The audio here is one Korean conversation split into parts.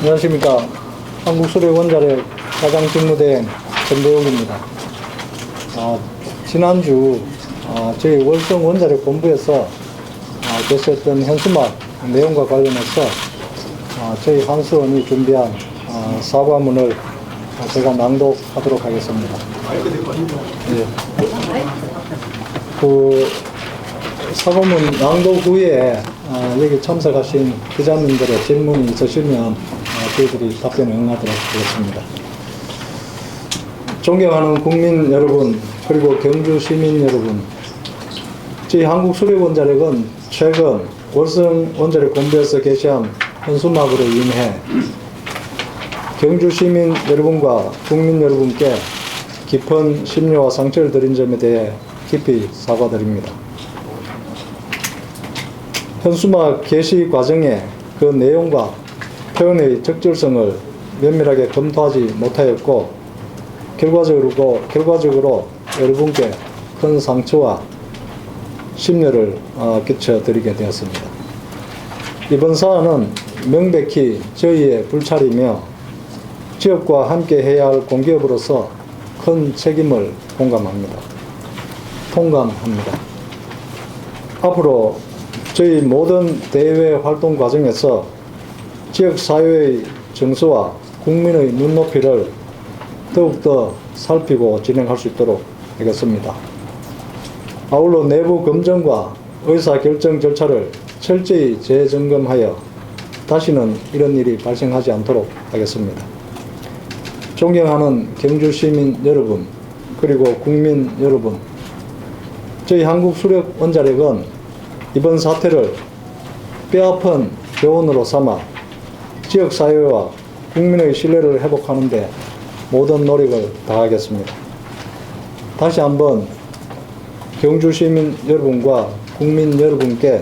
안녕하십니까. 한국수력원자력 가장 직무대행 전대욱입니다. 아, 지난주 아, 저희 월성 원자력 본부에서 아, 개시했던 현수막 내용과 관련해서 아, 저희 한수원이 준비한 아, 사과문을 아, 제가 낭독하도록 하겠습니다. 예. 그 사과문 낭독 후에 아, 여기 참석하신 기자님들의 질문이 있으시면 아, 저희들이 답변을 응하도록 하겠습니다. 존경하는 국민 여러분 그리고 경주 시민 여러분 저희 한국수력원자력은 최근 월성 원자력 본부에서 게시한 현수막으로 인해 경주 시민 여러분과 국민 여러분께 깊은 심려와 상처를 드린 점에 대해 깊이 사과드립니다. 현수막 게시 과정에 그 내용과 표현의 적절성을 면밀하게 검토하지 못하였고 결과적으로 결과적으로 여러분께 큰 상처와 심려를 어, 끼쳐드리게 되었습니다. 이번 사안은 명백히 저희의 불찰이며 지역과 함께 해야 할 공기업으로서 큰 책임을 공감합니다. 통감합니다. 앞으로 저희 모든 대외 활동 과정에서 지역 사회의 정서와 국민의 눈높이를 더욱더 살피고 진행할 수 있도록 하겠습니다. 아울러 내부 검증과 의사 결정 절차를 철저히 재점검하여 다시는 이런 일이 발생하지 않도록 하겠습니다. 존경하는 경주 시민 여러분, 그리고 국민 여러분, 저희 한국 수력 원자력은 이번 사태를 뼈아픈 교훈으로 삼아 지역 사회와 국민의 신뢰를 회복하는 데 모든 노력을 다하겠습니다. 다시 한번 경주 시민 여러분과 국민 여러분께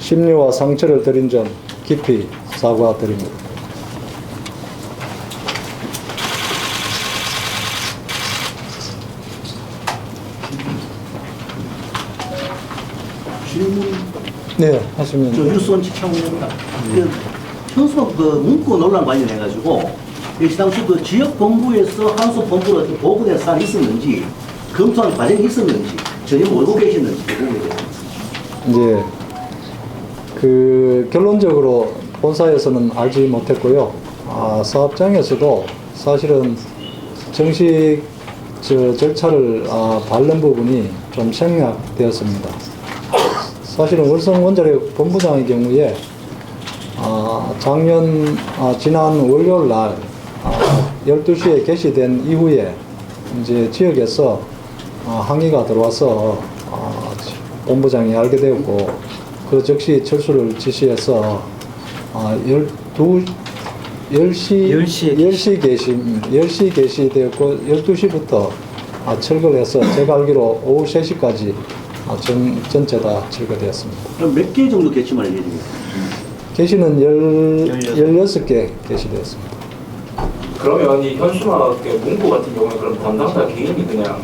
심려와 상처를 드린 점 깊이 사과드립니다. 질문 네, 하시면. 저 뉴스원 지창입니다. 그 현수막 그 문구 논란 관련해가지고 역시 당시 그 지역 본부에서 한수 본부로 이렇게 보고된 사안이 있었는지 검토하는 과정이 있었는지 전혀 모르고 계셨는지 그 부분에 대해서. 이제 그 결론적으로 본사에서는 알지 못했고요. 아, 사업장에서도 사실은 정식 저 절차를 아, 밟는 부분이 좀 생략되었습니다. 사실은 월성 원자력 본부장의 경우에 아, 작년 아, 지난 월요일 날 아, 12시에 개시된 이후에 이제 지역에서 아, 항의가 들어와서 아, 본부장이 알게 되었고 그 즉시 철수를 지시해서 아, 12 10시 10시에 10시 개시 10시 개시되었고 12시부터 아, 철거를 해서 제가 알기로 오후 3시까지 아, 전, 전체 다 철거되었습니다. 그럼 몇 개 정도 개치만 예정입니까? 16. 16개 개시되었습니다. 그러면 이 현수막의 문구 같은 경우는 그럼 담당자 개인이 그냥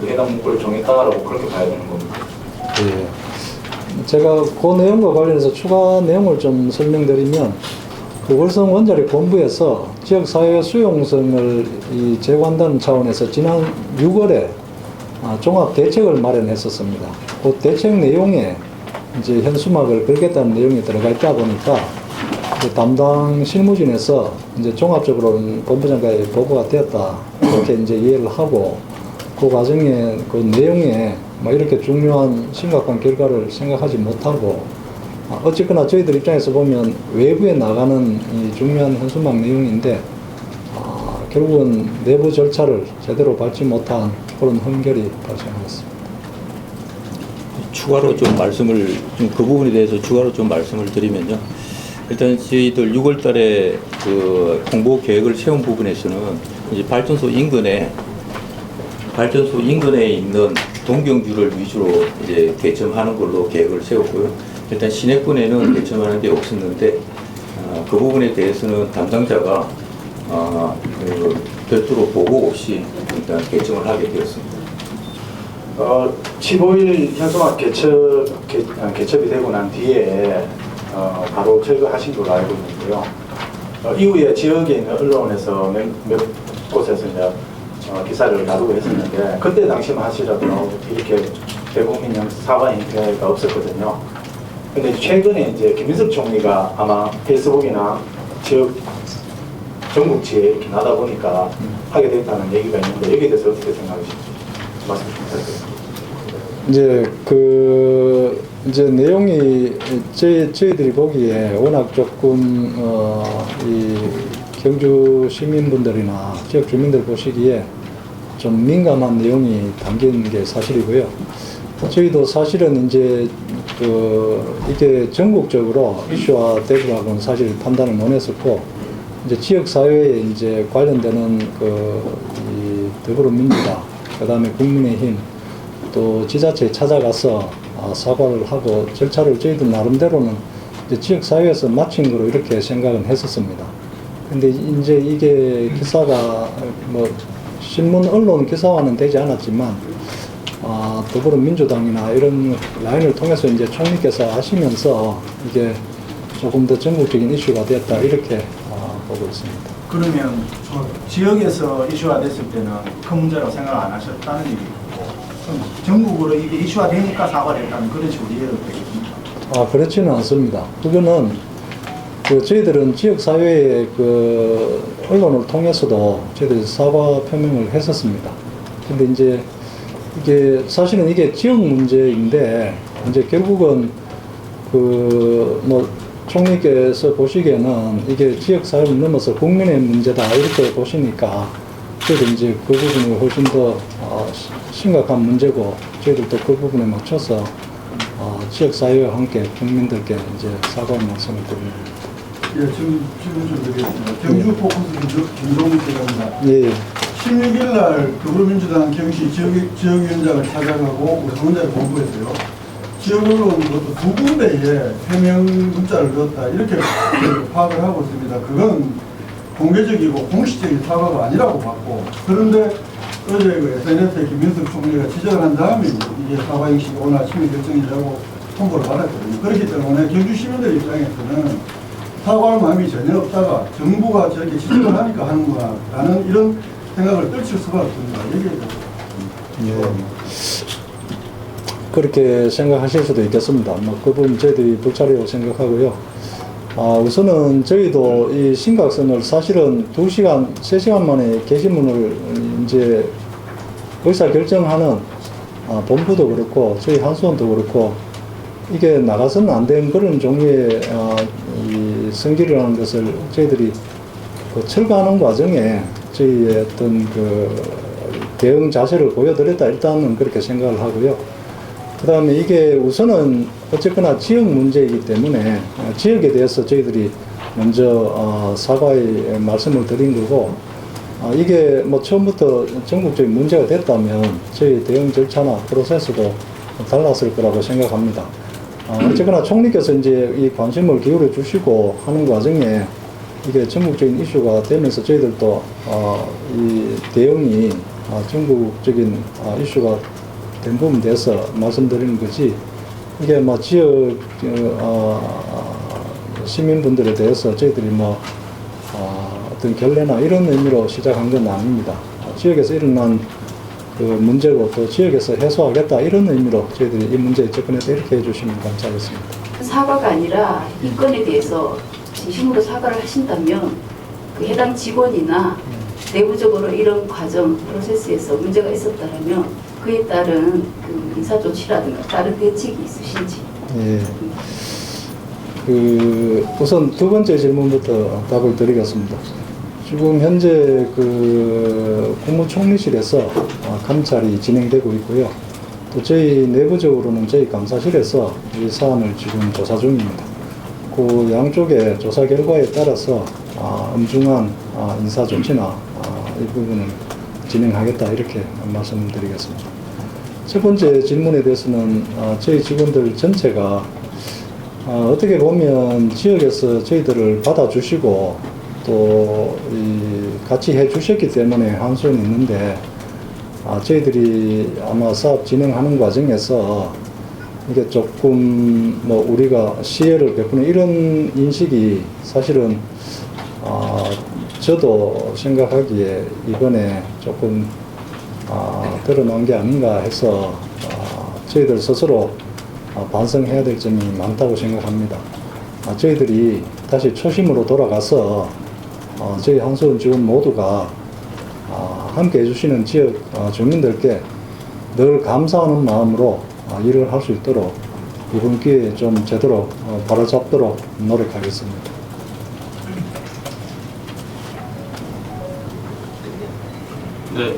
그 해당 문구를 정했다라고 그렇게 봐야 되는 겁니다. 예. 제가 그 내용과 관련해서 추가 내용을 좀 설명드리면 그 월성 원자력 본부에서 지역 사회 수용성을 이 제고한다는 차원에서 지난 6월에 아, 종합 대책을 마련했었습니다. 그 대책 내용에 이제 현수막을 걸겠다는 내용이 들어가 있다 보니까 그 담당 실무진에서 이제 종합적으로 본부장까지 보고가 되었다 이렇게 이제 이해를 하고 그 과정에 그 내용에 뭐 이렇게 중요한 심각한 결과를 생각하지 못하고 아, 어쨌거나 저희들 입장에서 보면 외부에 나가는 이 중요한 현수막 내용인데 아, 결국은 내부 절차를 제대로 밟지 못한 그런 흠결이 발생했습니다. 추가로 좀 말씀을 좀 그 부분에 대해서 추가로 좀 말씀을 드리면요. 일단 저희들 6월 달에 그 홍보 계획을 세운 부분에서는 이제 발전소 인근에 발전소 인근에 있는 동경주를 위주로 이제 개점하는 걸로 계획을 세웠고요. 일단 시내권에는 개점하는 게 없었는데 어, 그 부분에 대해서는 담당자가 어, 그 별도로 보고 없이 일단 개점을 하게 되었습니다. 어, 15일 현수막 개첩, 개, 아, 개첩이 되고 난 뒤에 어, 바로 철거하신 걸로 알고 있는데요. 어, 이후에 지역에 있는 언론에서 몇, 몇 곳에서 이제 어, 기사를 다루고 했었는데 그때 당시만 하시라도 이렇게 대국민형 사과 행태가 없었거든요. 근데 최근에 이제 김인석 총리가 아마 페이스북이나 지역 전국지에 이렇게 나다 보니까 하게 됐다는 얘기가 있는데 여기에 대해서 어떻게 생각하시는지 말씀 좀 부탁드립니다. 이제 그 이제 내용이 저희 저희들이 보기에 워낙 조금 어 이 경주 시민분들이나 지역 주민들 보시기에 좀 민감한 내용이 담긴 게 사실이고요. 저희도 사실은 이제 그 이게 전국적으로 이슈화 되고라고는 사실 판단을 못 했었고 이제 지역 사회에 이제 관련되는 그이 더불어민주당 그다음에 국민의힘 또 지자체에 찾아가서 아, 사과를 하고 절차를 저희들 나름대로는 지역 사회에서 마친 거로 이렇게 생각은 했었습니다. 근데 이제 이게 기사가 뭐 신문 언론 기사화는 되지 않았지만 아, 더불어민주당이나 이런 라인을 통해서 이제 총리께서 하시면서 이게 조금 더 전국적인 이슈가 됐다 이렇게 아, 보고 있습니다. 그러면 저 지역에서 이슈가 됐을 때는 큰 문제라고 생각 안 하셨다는 그럼 전국으로 이게 이슈가 되니까 사과를 했다는 그런 식으로 이해가 되겠습니다. 아, 그렇지는 않습니다. 그거는 그 저희들은 지역 사회의 그 언론을 통해서도 저희들이 사과 표명을 했었습니다. 근데 이제 이게 사실은 이게 지역 문제인데 이제 결국은 그 뭐 총리께서 보시기에는 이게 지역 사회를 넘어서 국민의 문제다 이렇게 보시니까 저희도 이제 그 부분을 훨씬 더 어, 시- 심각한 문제고 저희들도 그 부분에 맞춰서 어, 지역 사회와 함께 국민들께 이제 사과 말씀을 드립니다. 예, 지금 질문 좀 드리겠습니다. 경주 포커스 김- 김동훈 기자입니다. 예, 16일 날 더불어민주당 경시 지역, 지역위원장을 찾아가고 우리 상원자를 공부했어요. 지역 언론 그것도 두 군데에 해명 문자를 넣었다 이렇게 파악을 하고 있습니다. 그건 공개적이고 공식적인 사과가 아니라고 봤고 그런데 어제 그 SNS에 김민석 총리가 지적을 한 다음에 이게 사과 형식이 오늘 아침에 결정이라고 통보를 받았거든요. 그렇기 때문에 경주 시민들 입장에서는 사과할 마음이 전혀 없다가 정부가 저렇게 지적을 하니까 하는구나 라는 이런 생각을 떨칠 수가 없습니다. 여기에 대해서. 예. 그렇게 생각하실 수도 있겠습니다. 뭐, 그 부분 저희들이 불찰이라고 생각하고요. 아, 우선은 저희도 이 심각성을 사실은 2시간, 3시간 만에 게시문을 이제 의사 결정하는 아, 본부도 그렇고 저희 한수원도 그렇고 이게 나가서는 안 되는 그런 종류의 어, 이 성질이라는 것을 저희들이 그 철거하는 과정에 저희의 어떤 그 대응 자세를 보여드렸다 일단은 그렇게 생각을 하고요. 그 다음에 이게 우선은 어쨌거나 지역 문제이기 때문에 어, 지역에 대해서 저희들이 먼저 어, 사과의 말씀을 드린 거고 아, 이게 뭐 처음부터 전국적인 문제가 됐다면 저희 대응 절차나 프로세스도 달랐을 거라고 생각합니다. 아, 어쨌거나 총리께서 이제 이 관심을 기울여 주시고 하는 과정에 이게 전국적인 이슈가 되면서 저희들도 어, 이 대응이 아, 전국적인 아, 이슈가 된 부분 돼서 말씀드리는 거지 이게 뭐 지역 어, 어, 시민분들에 대해서 저희들이 뭐 어, 어떤 결례나 이런 의미로 시작한 건 아닙니다. 어, 지역에서 일어난 그 문제고 또 지역에서 해소하겠다 이런 의미로 저희들이 이 문제에 접근해서 이렇게 해주시면 감사하겠습니다. 사과가 아니라 이 건에 대해서 진심으로 사과를 하신다면 그 해당 직원이나 내부적으로 이런 과정 프로세스에서 문제가 있었다면 그에 따른 그 인사 조치라든가 다른 대책이 있으신지 예. 그 우선 두 번째 질문부터 답을 드리겠습니다. 지금 현재 그 국무총리실에서 어, 감찰이 진행되고 있고요. 또 저희 내부적으로는 저희 감사실에서 이 사안을 지금 조사 중입니다. 그 양쪽의 조사 결과에 따라서 아, 엄중한 아, 인사 조치나 아, 이 부분을 진행하겠다 이렇게 말씀드리겠습니다. 첫 번째 질문에 대해서는 아, 저희 직원들 전체가 어, 어떻게 보면 지역에서 저희들을 받아주시고 또이 같이 해주셨기 때문에 한수는 있는데 아, 저희들이 아마 사업 진행하는 과정에서 이게 조금 뭐 우리가 시혜를 베푸는 이런 인식이 사실은 어, 저도 생각하기에 이번에 조금 아, 드러난 게 아닌가 해서 아, 저희들 스스로 어, 반성해야 될 점이 많다고 생각합니다. 아, 저희들이 다시 초심으로 돌아가서 어, 저희 한수원 직원 모두가 아, 함께 해주시는 지역 어, 주민들께 늘 감사하는 마음으로 아, 일을 할 수 있도록 이번 기회에 좀 제대로 어, 바로잡도록 노력하겠습니다. 네,